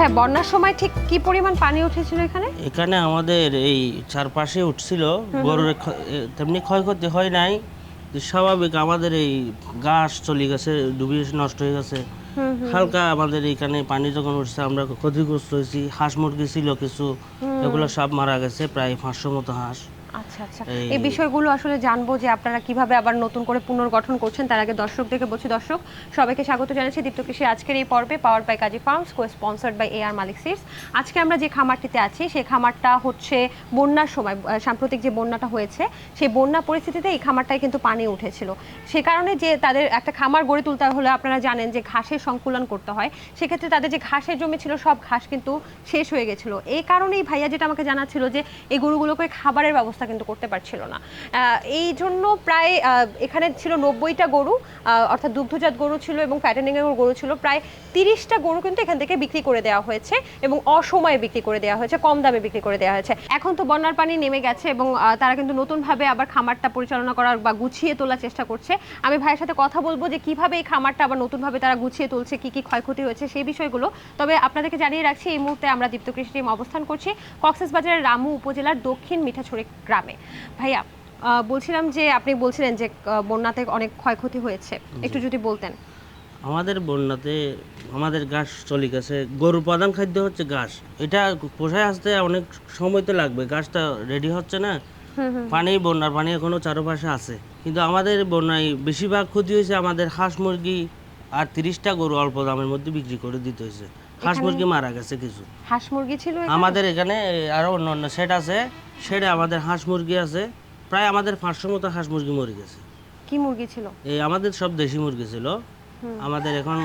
ভাইয়া বন্যার সময় ঠিক কি পরিমাণ পানি উঠেছিল এখানে? এখানে আমাদের এই চারপাশে উঠছিল গরুর তেমনি ক্ষয়ক্ষতি হয় নাই। স্বাভাবিক আমাদের এই গাছ চলে গেছে ডুবিয়ে নষ্ট হয়ে গেছে। হালকা আমাদের এখানে পানি যখন উঠছে আমরা ক্ষতিগ্রস্ত হয়েছি। হাঁস মুরগি ছিল কিছু এগুলো সব মারা গেছে প্রায় পাঁচশো মতো হাঁস। আচ্ছা আচ্ছা। এই- বিষয়গুলো আসলে জানব যে আপনারা কীভাবে আবার নতুন করে পুনর্গঠন করছেন। তার আগে দর্শকদেরকে বলছি দর্শক সবাইকে স্বাগত জানাচ্ছি দীপ্ত কৃষির আজকের এই পর্বে power by Kazi Farms co sponsored by A R Malik Seeds আজকে আমরা যে খামারটিতে আছি সেই খামারটা হচ্ছে বন্যার সময় সাম্প্রতিক যে বন্যাটা হয়েছে সেই বন্যা পরিস্থিতিতে এই খামারটায় কিন্তু পানি উঠেছিল। সে কারণে যে তাদের একটা খামার গড়ে তুলতে হলে আপনারা জানেন যে ঘাসের সংকুলন করতে হয়। সেক্ষেত্রে তাদের যে ঘাসের জমি ছিল সব ঘাস কিন্তু শেষ হয়ে গেছিল। এই কারণেই ভাইয়া যেটা আমাকে জানাচ্ছিল যে এই গরুগুলোকে খাবারের ব্যবস্থা কিন্তু করতে পারছিল না। এই জন্য প্রায় এখানে ছিল নব্বইটা গরু অর্থাৎ দুগ্ধজাত গরু ছিল এবং ফ্যাটেনিং এর গরু ছিল, প্রায় তিরিশটা গরু কিন্তু এখান থেকে বিক্রি করে দেওয়া হয়েছে এবং অসময়ে বিক্রি করে দেওয়া হয়েছে, কম দামে বিক্রি করে দেওয়া হয়েছে। এখন তো বন্যার পানি নেমে গেছে এবং তারা কিন্তু নতুনভাবে আবার খামারটা পরিচালনা করার বা গুছিয়ে তোলার চেষ্টা করছে। আমি ভাইয়ের সাথে কথা বলব যে কীভাবে এই খামারটা আবার নতুনভাবে তারা গুছিয়ে তুলছে, কি কি ক্ষয়ক্ষতি হয়েছে সেই বিষয়গুলো। তবে আপনাদেরকে জানিয়ে রাখছি, এই মুহূর্তে আমরা দীপ্ত কৃষি টিম অবস্থান করছি। কক্সেস বাজারের রামু উপজেলার দক্ষিণ মিঠাছড়ি গ্রামে। ভাইয়া বলছিলাম যে আপনি বলছিলেন যে বন্যাতে অনেক ক্ষয়ক্ষতি হয়েছে। একটু যদি বলতেন। আমাদের বন্যাতে আমাদের ঘাস চলে গেছে। গরুর প্রধান খাদ্য হচ্ছে ঘাস। এটা পোষায় আসতে অনেক সময় তো লাগবে। ঘাসটা রেডি হচ্ছে না। পানি বন্যার পানি এখনও চারপাশে আছে। কিন্তু আমাদের বন্যায় বেশিরভাগ ক্ষতি হয়েছে আমাদের হাঁস মুরগি আর তিরিশটা গরু অল্প দামের মধ্যে বিক্রি করে দিতে হয়েছে। হাঁস মুরগি মারা গেছে কিছু। হাঁস মুরগি ছিল আমাদের এখানে আরও অন্য অন্য সেট আছে। সেটে আমাদের হাঁস মুরগি আছে প্রায় আমাদের পাঁচশো মতো হাঁস মুরগি মরে গেছে। কি মুরগি ছিল? এই আমাদের সব দেশি মুরগি ছিল। আমাদের এখন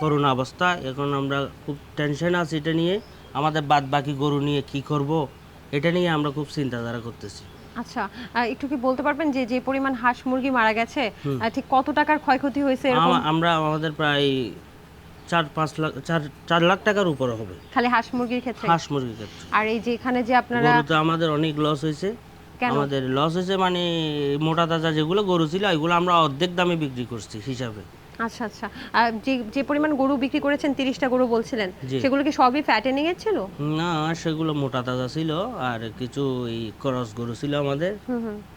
করোনা অবস্থা এখন আমরা খুব টেনশন আছি এটা নিয়ে। আমাদের বাদ বাকি গরু নিয়ে কি করব এটা নিয়ে আমরা খুব চিন্তাধারা করতেছি। আচ্ছা একটু কি বলতে পারবেন যে যে পরিমাণ হাঁস মুরগি মারা গেছে ঠিক কত টাকার ক্ষয়ক্ষতি হয়েছে এরকম? আমরা আমাদের প্রায় চার পাঁচ লাখ চার চার লাখ টাকার উপরে হবে। খালি হাঁস মুরগির ক্ষেত্রে? হাঁস মুরগির ক্ষেত্রে। আর এই যে এখানে যে আপনারা গরুতে আমাদের অনেক লস হয়েছে। আমাদের লস হয়েছে মানে মোটা তাজা যেগুলো গরু ছিল এগুলো আমরা অর্ধেক দামে বিক্রি করছি হিসাবে। আচ্ছা আচ্ছা। আর যে যে পরিমাণ গরু বিক্রি করেছেন তিরিশটা গরু বলছিলেন সেগুলো কি সবই ফ্যাটেনিং এর ছিল? না সেগুলো মোটা তাজা ছিল আর কিছু এই করস গরু ছিল আমাদের।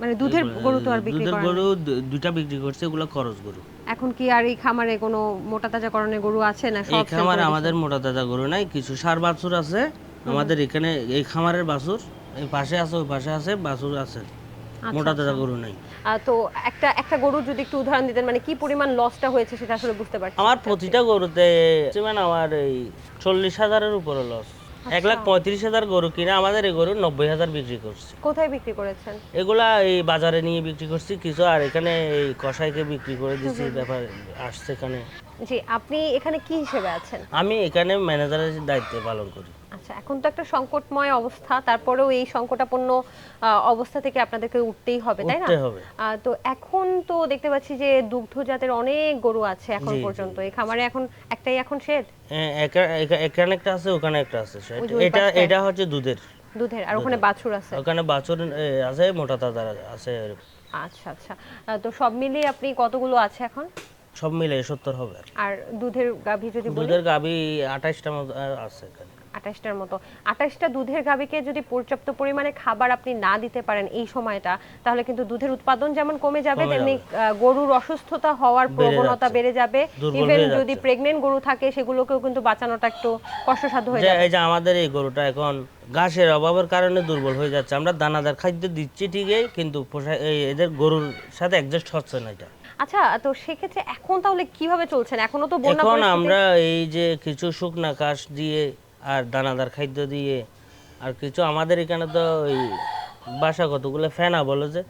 মানে দুধের গরু তো আর বিক্রি দুধের গরু দুইটা বিক্রি করছে এগুলো খরচ গরু। এখন কি আর এই খামারে কোনো মোটা তাজা করণের গরু আছে না এই সব খামারে আমাদের মোটা তাজা গরু নাই কিছু সার বাছুর আছে। আমাদের এখানে এই খামারের বাছুর এই পাশে আছে ওই পাশে আছে বাছুর আছে। আচ্ছা, মোটা তাজা গরু নাই। তো একটা একটা গরুর যদি একটু উদাহরণ দিতেন মানে কি পরিমাণ লসটা হয়েছে সেটা আসলে বুঝতে পারছি। আমার প্রতিটা গরুতে মানে আমার এই চল্লিশ হাজারের উপরে লস এক আচ্ছা। লাখ পঁয়ত্রিশ হাজার গরু কিনে আমাদের এই গরু নব্বই হাজার বিক্রি করছে। কোথায় বিক্রি করেছেন? এগুলা এই বাজারে নিয়ে বিক্রি করছি কিছু আর এখানে এই কষাইকে বিক্রি করে দিছি ব্যাপার আসছে এখানে। জি আপনি এখানে কি হিসেবে আছেন? আমি এখানে ম্যানেজারের দায়িত্ব পালন করি। আচ্ছা এখন তো একটা সংকটময় অবস্থা তারপরেও এই সংকটাপন্ন অবস্থা থেকে আপনাদেরকে উঠতেই হবে তাই না? তো এখন তো দেখতে পাচ্ছি যে দুগ্ধ জাতের অনেক গরু আছে এখন। পর্যন্ত। এই খামারে এখন একটাই এখন শেড? একা- এখানে একটা আছে ওখানে একটা আছে এটা এটা হচ্ছে দুধের। দুধের আর ওখানে বাছুর আছে। ওখানে বাছুর আছে মোটা তাজা আছে আচ্ছা আচ্ছা। তো সব মিলিয়ে আপনি কতগুলো আছে এখন? সব মিলে সত্তর হবে। আর দুধের গাভী যদি বলি? দুধের গাবি আঠাশটা মতো আছে এখানে। আঠাশটার মতো। আঠাশটা দুধের গাভীকে যদি পর্যাপ্ত পরিমাণে খাবার আপনি না দিতে পারেন এই সময়টা তাহলে কিন্তু দুধের উৎপাদন যেমন কমে যাবে তেমনি গরুর অসুস্থতা হওয়ার প্রবণতা বেড়ে যাবে। ইভেন যদি। প্রেগনেন্ট গরু থাকে সেগুলোকেও কিন্তু বাঁচানোটা একটু কষ্টসাধ্য হয়ে যাবে এই যে আমাদের এই গরুটা এখন ঘাসের অভাবের কারণে দুর্বল হয়ে যাচ্ছে। আমরা দানাদার খাদ্য দিচ্ছি ঠিকই কিন্তু এদের গরুর সাথে অ্যাডজাস্ট হচ্ছে না এটা। আচ্ছা তো সেক্ষেত্রে এখন তাহলে কীভাবে চলছেন? এখনও তো বন্যা এখন আমরা এই যে কিছু শুকনা ঘাস দিয়ে আর দানাদার খাদ্য দিয়ে আর কিছু। আমাদের এখানে তো ওই বাসা কতগুলো? ফেনা বলো যে।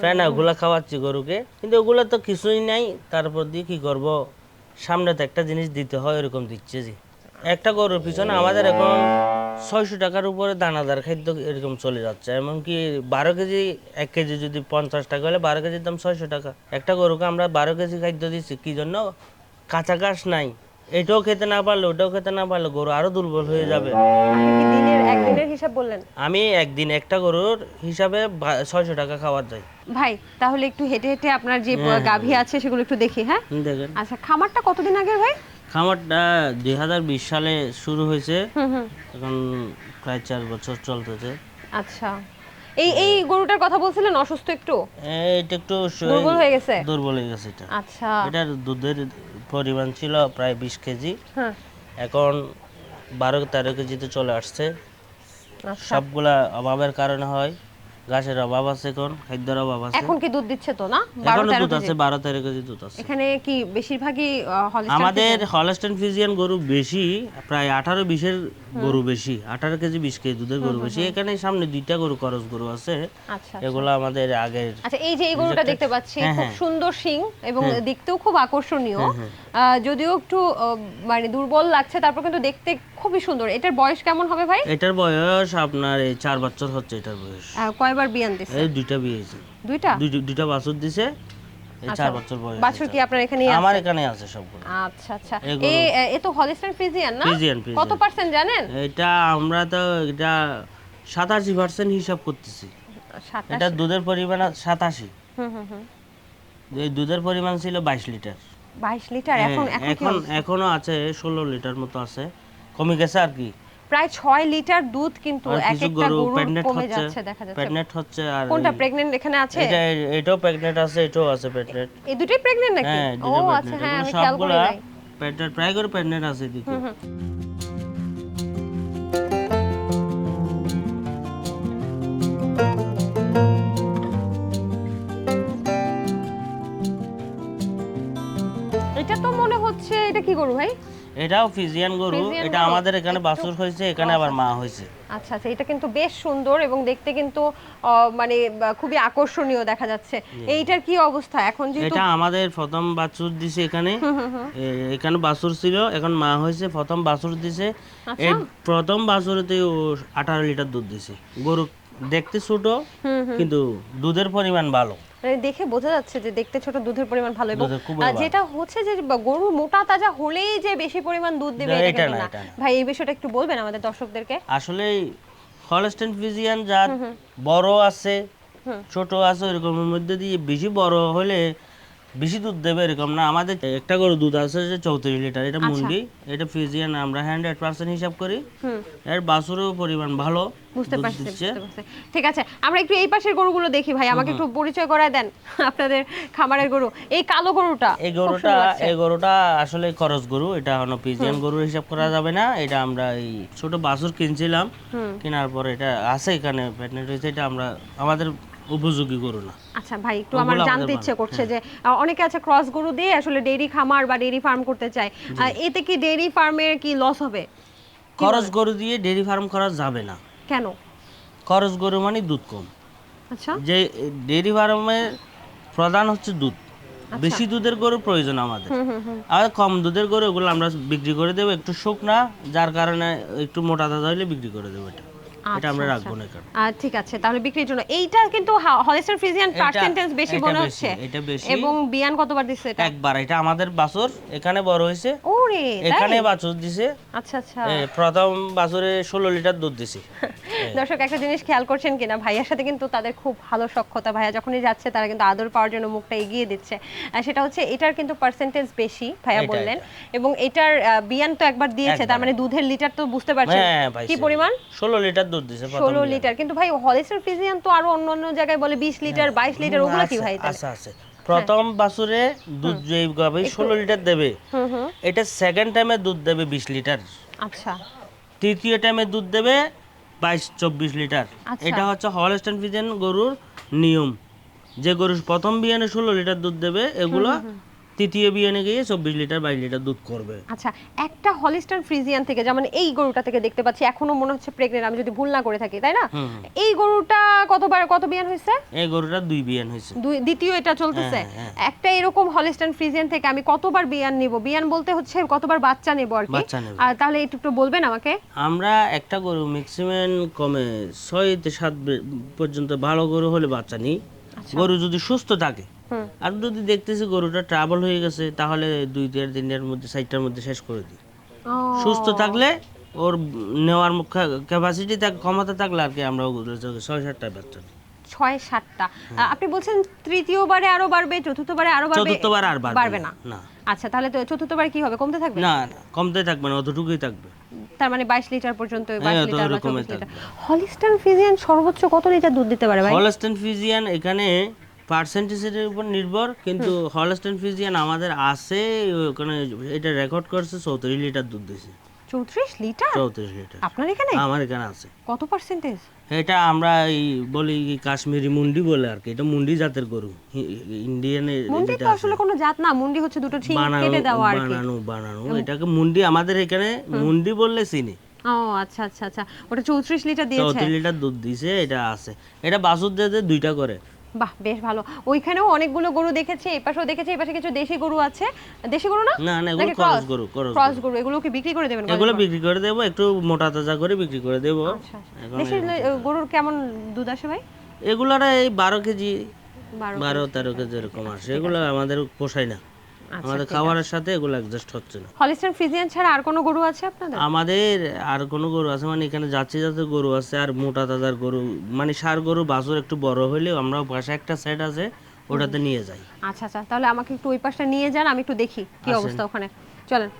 ফেনা ওগুলা খাওয়াচ্ছি গরুকে। কিন্তু ওগুলো তো কিছুই নাই। তারপর দিয়ে কি করব? সামনে তো একটা জিনিস দিতে হয় এরকম দিচ্ছে যে। একটা গরুর পিছনে আমাদের এখন ছয়শো টাকার উপরে দানাদার খাদ্য এরকম চলে যাচ্ছে। এমনকি বারো কেজি এক কেজি যদি পঞ্চাশ টাকা হলে বারো কেজির দাম ছয়শো টাকা। একটা গরুকে আমরা বারো কেজি খাদ্য দিচ্ছি কি জন্য? কাঁচা ঘাস নাই। এটাও খেতে না পারলে ওটাও খেতে না পারলে গরু আরও দুর্বল হয়ে যাবে। দিনের একদিনের হিসাব বললেন? আমি একদিন একটা গরুর হিসাবে ছয়শো টাকা খাওয়ার যাই ভাই তাহলে একটু হেঁটে হেঁটে আপনার যে গাভী আছে সেগুলো একটু দেখি হ্যাঁ? দেখেন। আচ্ছা খামারটা কতদিন আগে ভাই? খামারটা দুই হাজার বিশ সালে শুরু হয়েছে। এখন প্রায় চার বছর চলতেছে। আচ্ছা। এই এই গরুটার কথা বলছিলেন অসুস্থ একটু? এটা একটু দুর্বল হয়ে গেছে? দুর্বল হয়ে গেছে এটা। আচ্ছা। এটার দুধের পরিমাণ ছিল প্রায় বিশ কেজি। হ্যাঁ। এখন বারো তেরো কেজিতে চলে আসছে। আচ্ছা। সবগুলা অভাবের কারণে হয়। ঘাসের অভাব আছে এখন খাদ্যের অভাব আছে। এখন কি দুধ দিচ্ছে তো না? এখনও দুধ আছে বারো তেরো কেজি দুধ আছে। এখানে কি বেশিরভাগই হলিস্টার আমাদের হলস্টেন ফিজিয়ান গরু বেশি প্রায় আঠারো বিশের গরু বেশি আঠারো কেজি বিশ কেজি দুধের গরু বেশি। এখানে সামনে দুইটা গরু করস গরু আছে। আচ্ছা এগুলো আমাদের আগের আচ্ছা এই যে এই গরুটা দেখতে পাচ্ছি হ্যাঁ, খুব হ্যাঁ। সুন্দর শিং এবং দেখতেও খুব আকর্ষণীয়। যদিও একটু মানে দুর্বল লাগছে তারপর কিন্তু দেখতে খুবই সুন্দর। এটার বয়স কেমন হবে ভাই? এটার বয়স আপনার এই চার বছর হচ্ছে এটার বয়স। কয়বার বিয়ান দিচ্ছে এই দুইটা বিয়ে হয়েছে। দুইটা? দুইটা বাছুর দিছে এই চার বছর বয়স বাছুর কি আপনার এখানে আমার এখানে আছে সবগুলো। আচ্ছা আচ্ছা। এগুলো- এ তো হলিস্টার ফ্রিজিয়ান না? ফিজিয়ান কত ফিজিয়ান পার্সেন্ট জানেন? এটা আমরা তো এটা সাতাশি পার্সেন্ট হিসাব করতেছি। এটা দুধের পরিমাণ সাতাশি। হুম হুম হুম। এই দুধের পরিমাণ ছিল বাইশ লিটার। বাইশ লিটার? এখন হ্যাঁ, এখন এখন এখনও আছে ষোলো লিটার মতো আছে। কমে গেছে আর কি? প্রায় ছয় লিটার দুধ কিন্তু এক একটা গরু গরুর কমে হচ্ছে যাচ্ছে দেখা যাচ্ছে। প্রেগনেন্ট হচ্ছে আর কোনটা প্রেগনেন্ট এখানে আছে? এটা এটাও প্রেগনেন্ট আছে এটাও আছে প্রেগনেন্ট এই দুটোই প্রেগনেন্ট নাকি? হ্যাঁ ও আচ্ছা হ্যাঁ আমি খেয়াল করি নাই। প্রেগনেন্ট প্রায় করে প্রেগনেন্ট আছে দিকে এটা তো মনে হচ্ছে এটা কি গরু ভাই? এটাও ফিজিয়ান গরু এটা আমাদের এখানে বাছুর হয়েছে এখানে আবার মা হয়েছে। আচ্ছা আচ্ছা এটা কিন্তু বেশ সুন্দর এবং দেখতে কিন্তু মানে খুবই আকর্ষণীয় দেখা যাচ্ছে। এইটার কি অবস্থা? এখন যেহেতু এটা আমাদের প্রথম বাছুর দিছে এখানে। এখানে বাছুর ছিল এখন মা হয়েছে প্রথম বাছুর দিছে। আচ্ছা। এই প্রথম বাছুরেতে ও আঠারো লিটার দুধ দিছে। গরু দেখতে ছোট কিন্তু দুধের পরিমাণ ভালো। মানে দেখে বোঝা যাচ্ছে যে দেখতে ছোট দুধের পরিমাণ ভালো এবং। যেটা হচ্ছে যে গরু মোটা তাজা হলেই যে বেশি পরিমাণ দুধ দেবে এটা না। ভাই এই বিষয়টা একটু বলবেন আমাদের দর্শকদেরকে আসলে হলস্টেন ফিজিয়ান জাত বড় আছে ছোট আছে এরকমের মধ্যে দিয়ে বেশি বড় হলে বেশি দুধ দেবে এরকম না। আমাদের একটা গরু দুধ আছে যে চৌত্রিশ লিটার এটা মুন্ডি এটা ফিজিয়ান আমরা হান্ড্রেড পার্সেন্ট হিসাব করি। এর বাছুরও পরিমাণ ভালো বুঝতে পারছি ঠিক আছে আমরা একটু এই পাশের গরুগুলো দেখি ভাই আমাকে একটু পরিচয় করায় দেন আপনাদের খামারের গরু। এই কালো গরুটা এই গরুটা এই গরুটা আসলে খরচ গরু এটা হলো পিজিয়ান গরু হিসাব করা যাবে না। এটা আমরা এই ছোট বাছুর কিনছিলাম। কেনার পরে এটা আছে এখানে হয়েছে এটা আমরা আমাদের উপযোগী গরু না। আচ্ছা ভাই একটু আমার জানতে ইচ্ছে করছে হ্যাঁ। যে অনেকে আছে ক্রস গরু দিয়ে আসলে ডেইরি খামার বা ডেইরি ফার্ম করতে চায়। এতে কি ডেইরি ফার্মের কি লস হবে? খরচ গরু দিয়ে ডেয়ারি ফার্ম করা যাবে না। কেন? খরচ গরু মানে দুধ কম। আচ্ছা। যে ডেইরি ফার্মের প্রধান হচ্ছে দুধ। বেশি দুধের গরু প্রয়োজন আমাদের। আর কম দুধের গরু ওগুলো আমরা বিক্রি করে দেবো। একটু শুকনা যার কারণে একটু মোটা তাজা হলে বিক্রি করে দেবো এটা। এটা আমরা আচ্ছা, রাখব না এখানে আহ, ঠিক আছে তাহলে বিক্রির জন্য। এইটা কিন্তু হলিস্টার ফ্রিজিয়ান পার্সেন্টেজ বেশি মনে হচ্ছে। এটা বেশি। এবং বিয়ান কতবার দিচ্ছে এটা? একবার এটা আমাদের বাছুর এখানে বড় ওরে এখানে বাছুর দিছে। আচ্ছা আচ্ছা। প্রথম বাছুরে ষোলো লিটার দুধ দিছে। দর্শক একটা জিনিস খেয়াল করছেন কিনা? ভাইয়ার সাথে কিন্তু তাদের খুব ভালো সক্ষতা ভাইয়া যখনই যাচ্ছে তারা কিন্তু আদর পাওয়ার জন্য মুখটা এগিয়ে দিচ্ছে। আর সেটা হচ্ছে এটার কিন্তু পার্সেন্টেজ বেশি ভাইয়া বললেন। এবং এটার বিয়ান তো একবার দিয়েছে তার মানে দুধের লিটার তো বুঝতে পারছেন হ্যাঁ কি পরিমাণ? ষোলো লিটার দুধ দিছে প্রথম ষোলো দিনে। লিটার। কিন্তু ভাই হলিস্টার ফ্রিজিয়ান তো আরও অন্য অন্য জায়গায় বলে বিশ লিটার বাইশ লিটার ওগুলো কি ভাই? আছে আছে। প্রথম বাছুরে দুধ যে গাবে ষোলো লিটার দেবে। এটা সেকেন্ড টাইমে দুধ দেবে বিশ লিটার। আচ্ছা। তৃতীয় টাইমে দুধ দেবে বাইশ চব্বিশ লিটার। আচ্ছা। এটা হচ্ছে হলস্টেন ফিজেন গরুর নিয়ম। যে গরু প্রথম বিয়ানে ষোলো লিটার দুধ দেবে এগুলো তৃতীয় বিয়ানে গিয়ে চব্বিশ লিটার বাইশ লিটার দুধ করবে। আচ্ছা একটা হলিস্টার ফ্রিজিয়ান থেকে যেমন এই গরুটা থেকে দেখতে পাচ্ছি এখনও মনে হচ্ছে প্রেগনেন্ট আমি যদি ভুল না করে থাকি তাই না? এই গরুটা কতবার কত বিয়ান হয়েছে? এই গরুটা দুই বিয়ান হয়েছে। দুই দ্বিতীয় এটা চলতেছে? হ্যাঁ, একটা এরকম হলিস্টান ফ্রিজিয়ান থেকে আমি কতবার বিয়ান নিব? বিয়ান বলতে হচ্ছে কতবার বাচ্চা নেব আর কি? আর তাহলে একটু একটু বলবেন আমাকে? আমরা একটা গরু ম্যাক্সিমাম কমে ছয় সাত পর্যন্ত ভালো গরু হলে বাচ্চা নিই। গরু যদি সুস্থ থাকে আর যদি দেখতেছি গরুটা ট্রাবল হয়ে গেছে তাহলে দুই দেড় দিনের মধ্যে সাইটটার মধ্যে শেষ করে দিই। সুস্থ থাকলে ওর নেওয়ার ক্যাপাসিটি থাকে ক্ষমতা থাকলে আর কি আমরা ওগুলো ছয় সাতটা বাচ্চা ছয় সাতটা। আপনি বলছেন তৃতীয়বারে আরও বাড়বে চতুর্থবারে আরও বাড়বে চতুর্থবার আর বাড়বে না। না। আচ্ছা তাহলে তো চতুর্থবার কি হবে? কমতে থাকবে? না না কমতে থাকবে না অতটুকুই থাকবে। তার মানে বাইশ লিটার পর্যন্ত হ্যাঁ, বাইশ তো লিটার লিটার। হলিস্টান ফিজিয়ান সর্বোচ্চ কত লিটার দুধ দিতে পারে ভাই? হলিস্টান ফিজিয়ান এখানে পার্সেন্টেজের উপর নির্ভর কিন্তু হলস্টেন ফিজিয়ান আমাদের আছে ওখানে এটা রেকর্ড করছে চৌত্রিশ লিটার দুধ দিয়েছে চৌত্রিশ লিটার? চৌত্রিশ লিটার। আপনার এখানে? আমার এখানে আছে। কত পার্সেন্টেজ এটা আমরা এই বলি কাশ্মীরি মুন্ডি বলে আর কি। এটা মুন্ডি জাতের গরু। ইন্ডিয়ান মুন্ডি তো আসলে কোনো জাত না। মুন্ডি হচ্ছে দুটো ঠিক কেটে দেওয়া আর কি। বানানো বানানো। এটাকে মুন্ডি আমাদের এখানে মুন্ডি বললে চিনি। ও আচ্ছা আচ্ছা আচ্ছা। ওটা চৌত্রিশ লিটার দিয়েছে। চৌত্রিশ লিটার দুধ দিছে এটা আছে। এটা বাছুর দুইটা করে। বাহ বেশ ভালো। ওইখানেও অনেকগুলো গরু দেখেছি এই পাশেও দেখেছি এই পাশে কিছু দেশি গরু আছে। দেশি গরু না? না না এগুলো ক্রস গরু ক্রস গরু। এগুলো কি বিক্রি করে দেবেন এগুলো বিক্রি করে দেব একটু মোটা তাজা করে বিক্রি করে দেবো। আচ্ছা আচ্ছা। দেশি গরুর কেমন দুধ আসে ভাই? এগুলা এই বারো কেজি বারো তেরো কেজি এরকম আসে। এগুলো আমাদের পোষায় না। আমাদের খাবারের সাথে এগুলো অ্যাডজাস্ট হচ্ছে না। হলিস্টার ফ্রিজিয়ান ছাড়া আর কোনো গরু আছে আপনাদের? আমাদের আর কোনো গরু আছে মানে এখানে যাচ্ছে যাচ্ছে গরু আছে আর মোটা তাজার গরু মানে সার গরু বাছুর একটু বড় হলেও আমরা পাশে একটা সেট আছে ওটাতে নিয়ে যাই। আচ্ছা আচ্ছা তাহলে আমাকে একটু ওই পাশটা নিয়ে যান আমি একটু দেখি কি অবস্থা ওখানে। চলেন।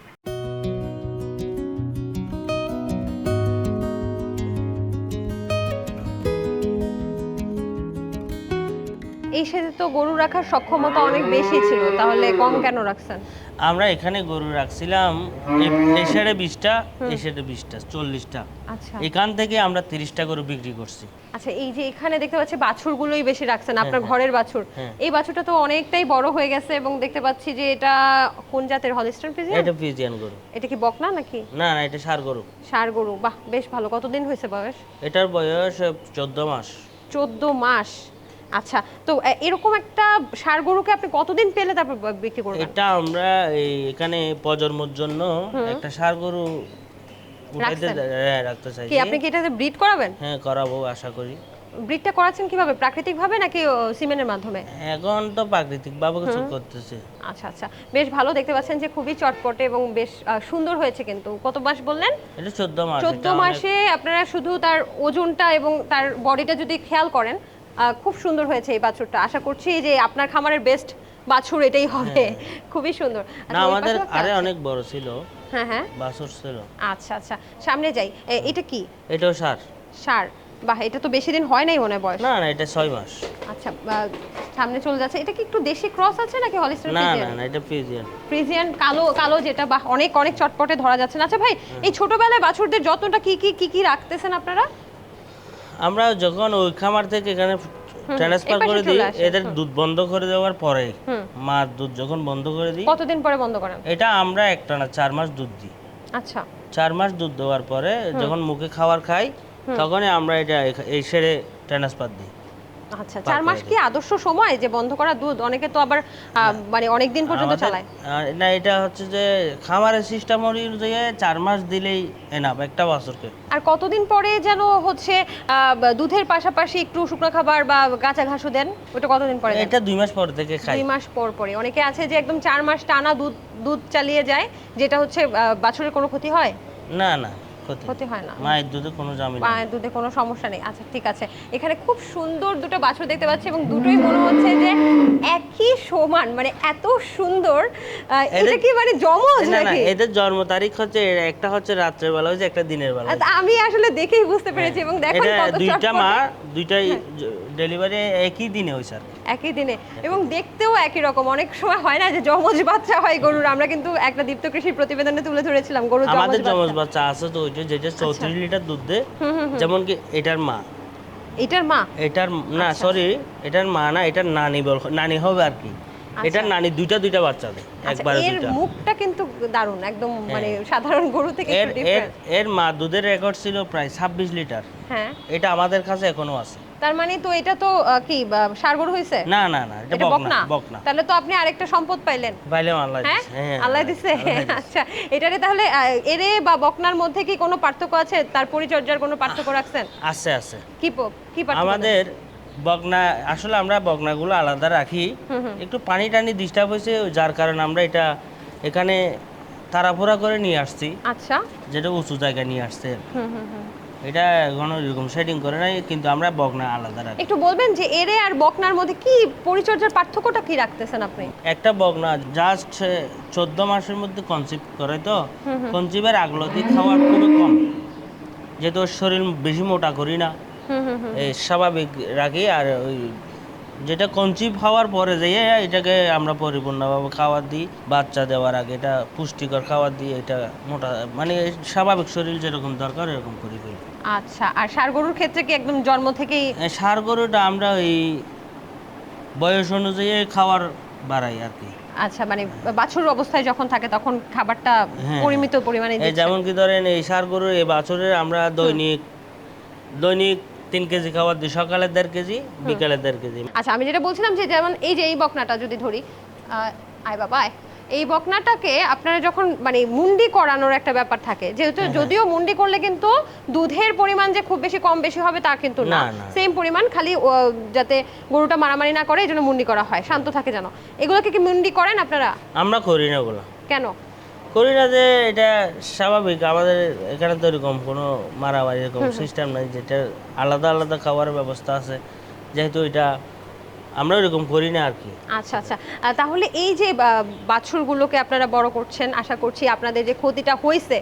এই সাথে তো গরু রাখার সক্ষমতা অনেক বেশি ছিল তাহলে কম কেন রাখছেন? আমরা এখানে গরু রাখছিলাম এ- এই সাইডে বিশটা এই সাইডে বিশটা চল্লিশটা। আচ্ছা। এখান থেকে আমরা তিরিশটা গরু বিক্রি করছি। আচ্ছা এই যে এখানে দেখতে পাচ্ছি বাছুরগুলোই বেশি রাখছেন আপনার ঘরের বাছুর। হ্যাঁ। এই বাছুরটা তো অনেকটাই বড় হয়ে গেছে এবং দেখতে পাচ্ছি যে এটা কোন জাতের হলিস্টান ফ্রিজিয়ান এটা ফিজিয়ান গরু। এটা কি বকনা নাকি? না না এটা সার গরু। ষাঁড় গরু বাহ বেশ ভালো। কতদিন হয়েছে বয়স? এটার বয়স চোদ্দ মাস। চোদ্দ মাস। আচ্ছা তো এরকম একটা ষাঁড় গরুকে আপনি কতদিন পেলে তারপর বিক্রি করবেন? এটা আমরা এখানে প্রজন্মর জন্য একটা সার গরু রাখতে চাই কি আপনি কি এটাতে ব্রিড করাবেন? হ্যাঁ করাবো আশা করি। ব্রিডটা করাচ্ছেন কীভাবে? প্রাকৃতিক ভাবে নাকি সিমেন্টের মাধ্যমে? এখন তো প্রাকৃতিক ভাবে কিছু করতেছে। আচ্ছা আচ্ছা। বেশ ভালো দেখতে পাচ্ছেন যে খুবই চটপটে এবং বেশ সুন্দর হয়েছে কিন্তু। কত মাস বললেন? এটা চোদ্দ মাস চোদ্দ এটা অনেক- মাসে আপনারা শুধু তার ওজনটা এবং তার বডিটা যদি খেয়াল করেন খুব সুন্দর হয়েছে এই বাছুরটা। আশা করছি যে আপনার খামারের বেস্ট বাছুর এটাই হবে। খুবই সুন্দর। না আচ্ছা, আমাদের আরে অনেক বড় ছিল। হ্যাঁ হ্যাঁ। বাছুর ছিল। আচ্ছা আচ্ছা। সামনে যাই। এটা কি? এটাও সার। সার। বাহ এটা তো বেশি দিন হয় নাই মনে হয় বয়স। না না এটা ছয় মাস। আচ্ছা সামনে চলে যাচ্ছে। এটা কি একটু দেশি ক্রস আছে নাকি হলিস্টার না ফ্রিজিয়ান না না এটা ফিজিয়ান ফ্রিজিয়ান কালো কালো যেটা বাহ অনেক অনেক চটপটে ধরা যাচ্ছে না। আচ্ছা ভাই এই ছোটবেলায় বাছুরদের যত্নটা কি কি কি কি রাখতেছেন আপনারা? আমরা যখন ওই খামার থেকে এখানে ট্রান্সফার করে দিই এদের দুধ বন্ধ করে দেওয়ার পরে মা দুধ যখন বন্ধ করে দিই কতদিন পরে বন্ধ করেন? এটা আমরা একটা না চার মাস দুধ দিই। আচ্ছা। চার মাস দুধ দেওয়ার পরে যখন মুখে খাবার খাই তখনই আমরা এটা এই সেরে ট্রান্সফার দিই। আচ্ছা চার মাস কি আদর্শ সময় যে বন্ধ করা? দুধ অনেকে তো আবার মানে অনেক দিন পর্যন্ত চালায়। না এটা হচ্ছে যে খামারের সিস্টেম অনুযায়ী চার মাস দিলেই এনাফ একটা বাছুরকে। আর কতদিন পরে যেন হচ্ছে দুধের পাশাপাশি একটু শুকনো খাবার বা কাঁচা ঘাসও দেন? ওটা কতদিন পরে এটা দুই মাস পর থেকে খাই। দুই মাস পর পরে। অনেকে আছে যে একদম চার মাস টানা দুধ দুধ চালিয়ে যায় যেটা হচ্ছে বাছুরের কোনো ক্ষতি হয়? না না। ক্ষতি হয়। না। মায়ের দুধে কোনো জামিন মায়ের দুধে কোনো সমস্যা নেই। আচ্ছা ঠিক আছে। এখানে খুব সুন্দর দুটো বাছুর দেখতে পাচ্ছি এবং দুটোই মনে হচ্ছে যে একই সমান মানে এত সুন্দর। এটা এদের- কি মানে জমজ নাকি? এদের জন্ম তারিখ হচ্ছে একটা হচ্ছে রাত্রের বেলা হয়েছে একটা দিনের বেলা। আচ্ছা, আমি আসলে দেখেই বুঝতে পেরেছি এবং দেখুন কত দুইটা মা দুইটাই ডেলিভারি একই দিনে হয়েছে আর। একই দিনে। এবং দেখতেও একই রকম। অনেক সময় হয় না যে জমজ বাচ্চা হয় গরুর। আমরা কিন্তু একটা দীপ্ত কৃষির প্রতিবেদনে তুলে ধরেছিলাম গরুর আমাদের জমজ বাচ্চা। আছে তো যে যেটা আচ্ছা। চৌত্রিশ লিটার দুধ দেয় যেমন কি এটার মা। এটার মা? এটার না আচ্ছা। সরি এটার মা না এটার নানি বল নানি হবে আর কি। এটার নানি দুইটা দুইটা বাচ্চা দেয় আচ্ছা একবারে এর মুখটা কিন্তু দারুণ একদম মানে সাধারণ গরু থেকে এর এর এর মা দুধের রেকর্ড ছিল প্রায় ছাব্বিশ লিটার। হ্যাঁ। এটা আমাদের কাছে এখনও আছে। তার মানে তো এটা তো কি সার গরু হয়েছে না না না এটা এটা বকনা? বকনা। তাহলে তো আপনি আরেকটা সম্পদ পাইলেন। পাইলে আল্লাহ হ্যাঁ। হ্যাঁ আল্লাহ দিছে আচ্ছা এটারে তাহলে এরে বা বকনার মধ্যে কি কোনো পার্থক্য আছে? তার পরিচর্যার কোনো পার্থক্য রাখছেন? আছে আছে। কি কি পার্থক্য? আমাদের বকনা আসলে আমরা বকনাগুলো আলাদা রাখি। একটু পানি টানি ডিস্টার্ব হয়েছে যার কারণে আমরা এটা এখানে তাড়াফোড়া করে নিয়ে আসছি। আচ্ছা। যেটা উঁচু জায়গায় নিয়ে আসছে। এটা এখনও এরকম সেটিং করে নাই কিন্তু আমরা বকনা আলাদা রাখি। একটু বলবেন যে এরে আর বকনার মধ্যে কি পরিচর্যার পার্থক্যটা কি রাখতেছেন আপনি? একটা বকনা জাস্ট চোদ্দ মাসের মধ্যে কনসিভ করে তো। কনসিভের আগলতি খাওয়ার খুবই কম। যেহেতু শরীর বেশি মোটা করি না। স্বাভাবিক রাখি আর ওই যেটা কনসিভ হওয়ার পরে যে এটাকে আমরা পরিপূর্ণভাবে খাবার দিই বাচ্চা দেওয়ার আগে এটা পুষ্টিকর খাবার দিই এটা মোটা মানে স্বাভাবিক শরীর যেরকম দরকার এরকম করি ফেলি আচ্ছা আর ষাড় গরুর ক্ষেত্রে কি একদম জন্ম থেকেই সার গরুটা আমরা ওই বয়স অনুযায়ী খাবার বাড়াই আর কি। আচ্ছা মানে বাছুর অবস্থায় যখন থাকে তখন খাবারটা হ্যাঁ। পরিমিত পরিমাণে এই যেমন কি ধরেন এই সার গরুর এই বাছরের আমরা দৈনিক দৈনিক তিন কেজি খাবার দিই সকালে দেড় কেজি বিকালে দেড় কেজি। আচ্ছা আমি যেটা বলছিলাম যে যেমন এই যে এই বকনাটা যদি ধরি আয় বাবা আয়। এই বকনাটাকে আপনারা যখন মানে মুন্ডি করানোর একটা ব্যাপার থাকে যেহেতু হ্যাঁ, যদিও মুন্ডি করলে কিন্তু দুধের পরিমাণ যে খুব বেশি কম বেশি হবে তা কিন্তু না। সেম পরিমাণ খালি যাতে গরুটা মারামারি না করে এই জন্য মুন্ডি করা হয়। শান্ত থাকে যেন। এগুলোকে কি মুন্ডি করেন আপনারা? আমরা করি না ওগুলো কেন? করি না যে এটা স্বাভাবিক আমাদের এখানে তো এরকম কোনো মারামারি এরকম সিস্টেম নাই যেটা আলাদা আলাদা খাওয়ার ব্যবস্থা আছে। যেহেতু এটা আমরা এরকম করি না আর কি আচ্ছা। আচ্ছা তাহলে এই যে বাছুরগুলোকে আপনারা বড় করছেন আশা করছি আপনাদের যে ক্ষতিটা হয়েছে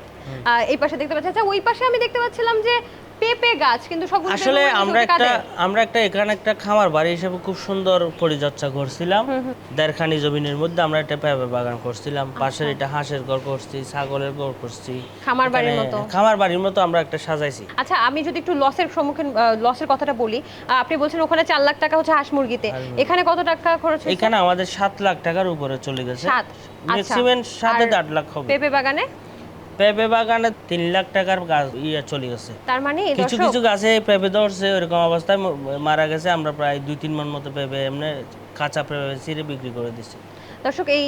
এই পাশে দেখতে পাচ্ছি। আচ্ছা ওই পাশে আমি দেখতে পাচ্ছিলাম যে পেঁপে গাছ কিন্তু পেঁপে আসলে আমরা একটা আমরা একটা এখানে একটা খামার বাড়ি হিসেবে খুব সুন্দর পরিচর্যা করছিলাম। দেড়খানি জমিনের মধ্যে আমরা একটা পেঁপে বাগান করছিলাম। পাশের এটা হাঁসের ঘর করছি ছাগলের ঘর করছি। খামার বাড়ির মতো। খামার বাড়ির মতো আমরা একটা সাজাইছি। আচ্ছা আমি যদি একটু লসের সম্মুখীন লসের কথাটা বলি আপনি বলছেন ওখানে চার লাখ টাকা হচ্ছে হাঁস মুরগিতে। এখানে কত টাকা খরচ হয়েছে? এখানে আমাদের সাত লাখ টাকার উপরে চলে গেছে। সাত। আচ্ছা। ম্যাক্সিমাম থেকে আট লাখ হবে। পেঁপে বাগানে? পেঁপে বাগানে তিন লাখ টাকার গাছ ইয়ে চলে গেছে। তার মানে কিছু কিছু গাছে পেঁপে ধরছে ওইরকম অবস্থায় মারা গেছে। আমরা প্রায় দুই তিন মন মতো পেঁপে এমনি কাঁচা পেঁপে ছিঁড়ে বিক্রি করে দিচ্ছি। দর্শক এই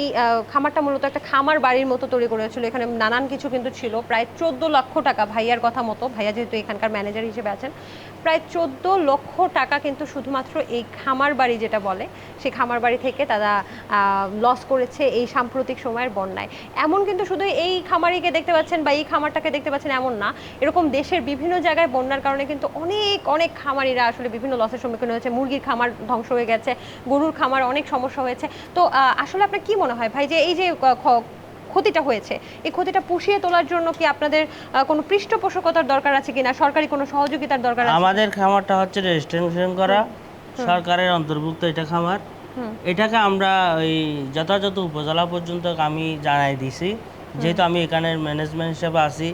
খামারটা মূলত একটা খামার বাড়ির মতো তৈরি করেছিল। এখানে নানান কিছু কিন্তু ছিল। প্রায় চোদ্দ লক্ষ টাকা ভাইয়ার কথা মতো। ভাইয়া যেহেতু এখানকার ম্যানেজার হিসেবে আছেন প্রায় চোদ্দ লক্ষ টাকা কিন্তু শুধুমাত্র এই খামার বাড়ি যেটা বলে, সেই খামার বাড়ি থেকে তারা লস করেছে এই সাম্প্রতিক সময়ের বন্যায়। এমন কিন্তু শুধু এই খামারিকে দেখতে পাচ্ছেন বা এই খামারটাকে দেখতে পাচ্ছেন এমন না। এরকম দেশের বিভিন্ন জায়গায় বন্যার কারণে কিন্তু অনেক অনেক খামারিরা আসলে বিভিন্ন লসের সম্মুখীন হয়েছে। মুরগির খামার ধ্বংস হয়ে গেছে, গরুর খামার অনেক সমস্যা হয়েছে। তো আসলে আপনার কি মনে হয় ভাই যে এই যে ক্ষতিটা হয়েছে। এই ক্ষতিটা পুষিয়ে তোলার জন্য কি আপনাদের কোনো পৃষ্ঠপোষকতার দরকার আছে কিনা? সরকারি কোনো সহযোগিতার দরকার আছে আমাদের খামারটা হচ্ছে রেজিস্ট্রেশন করা সরকারের অন্তর্ভুক্ত এটা খামার। এটাকে আমরা ওই যথাযথ উপজেলা পর্যন্ত আমি জানাই দিছি। যেহেতু আমি এখানের ম্যানেজমেন্ট হিসেবে আছি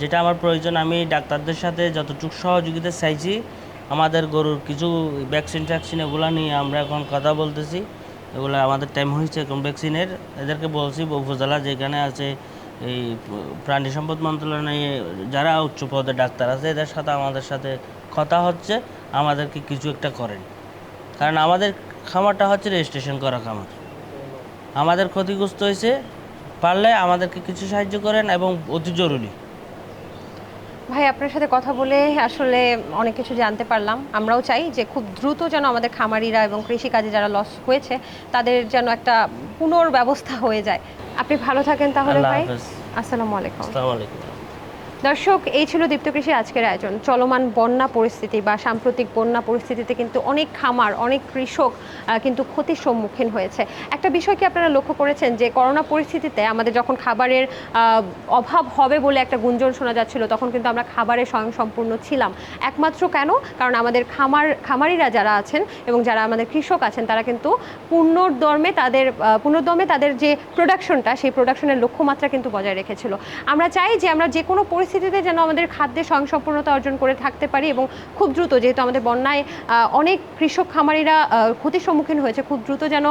যেটা আমার প্রয়োজন আমি ডাক্তারদের সাথে যতটুকু সহযোগিতা চাইছি আমাদের গরুর কিছু ভ্যাকসিন ট্যাকসিন এগুলো নিয়ে আমরা এখন কথা বলতেছি। এগুলো আমাদের টাইম হয়েছে ভ্যাকসিনের এদেরকে বলছি, উপজেলা যেখানে আছে, এই প্রাণী সম্পদ মন্ত্রণালয়ে যারা উচ্চ পদের ডাক্তার আছে, এদের সাথে আমাদের সাথে কথা হচ্ছে, আমাদেরকে কিছু একটা করেন। কারণ আমাদের খামারটা হচ্ছে রেজিস্ট্রেশন করা খামার। আমাদের ক্ষতিগ্রস্ত হয়েছে, পারলে আমাদেরকে কিছু সাহায্য করেন এবং অতি জরুরি। ভাই আপনার সাথে কথা বলে আসলে অনেক কিছু জানতে পারলাম। আমরাও চাই যে খুব দ্রুত যেন আমাদের খামারিরা এবং কৃষিকাজে যারা লস হয়েছে তাদের যেন একটা পুনর্ব্যবস্থা হয়ে যায়। আপনি ভালো থাকেন তাহলে ভাই। আসসালামু আলাইকুম। আসসালামু আলাইকুম। দর্শক, এই ছিল দীপ্ত কৃষির আজকের আয়োজন। চলমান বন্যা পরিস্থিতি বা সাম্প্রতিক বন্যা পরিস্থিতিতে কিন্তু অনেক খামার, অনেক কৃষক কিন্তু ক্ষতির সম্মুখীন হয়েছে। একটা বিষয় কি আপনারা লক্ষ্য করেছেন যে, করোনা পরিস্থিতিতে আমাদের যখন খাবারের অভাব হবে বলে একটা গুঞ্জন শোনা যাচ্ছিল, তখন কিন্তু আমরা খাবারে স্বয়ংসম্পূর্ণ ছিলাম। একমাত্র কেন? কারণ আমাদের খামার, খামারিরা যারা আছেন এবং যারা আমাদের কৃষক আছেন, তারা কিন্তু পূর্ণদর্মে তাদের পূর্ণদমে তাদের যে প্রোডাকশনটা সেই প্রোডাকশনের লক্ষ্যমাত্রা কিন্তু বজায় রেখেছিল। আমরা চাই যে, আমরা যে কোনো পরিস্থিতিতে যেন আমাদের খাদ্যে স্বয়ংসম্পূর্ণতা অর্জন করে থাকতে পারি এবং খুব দ্রুত, যেহেতু আমাদের বন্যায় অনেক কৃষক খামারিরা ক্ষতির সম্মুখীন হয়েছে, খুব দ্রুত যেন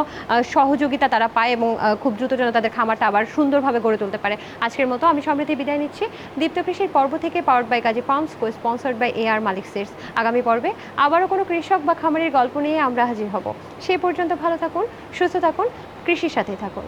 সহযোগিতা তারা পায় এবং খুব দ্রুত যেন তাদের খামারটা আবার সুন্দরভাবে গড়ে তুলতে পারে। আজকের মতো আমি সমৃদ্ধি বিদায় নিচ্ছি। দীপ্ত কৃষির পর্ব থেকে powered by Kazi Farms co sponsored by A R Malik Seeds আগামী পর্বে আবারও কোনো কৃষক বা খামারের গল্প নিয়ে আমরা হাজির হব। সেই পর্যন্ত ভালো থাকুন, সুস্থ থাকুন, কৃষির সাথে থাকুন।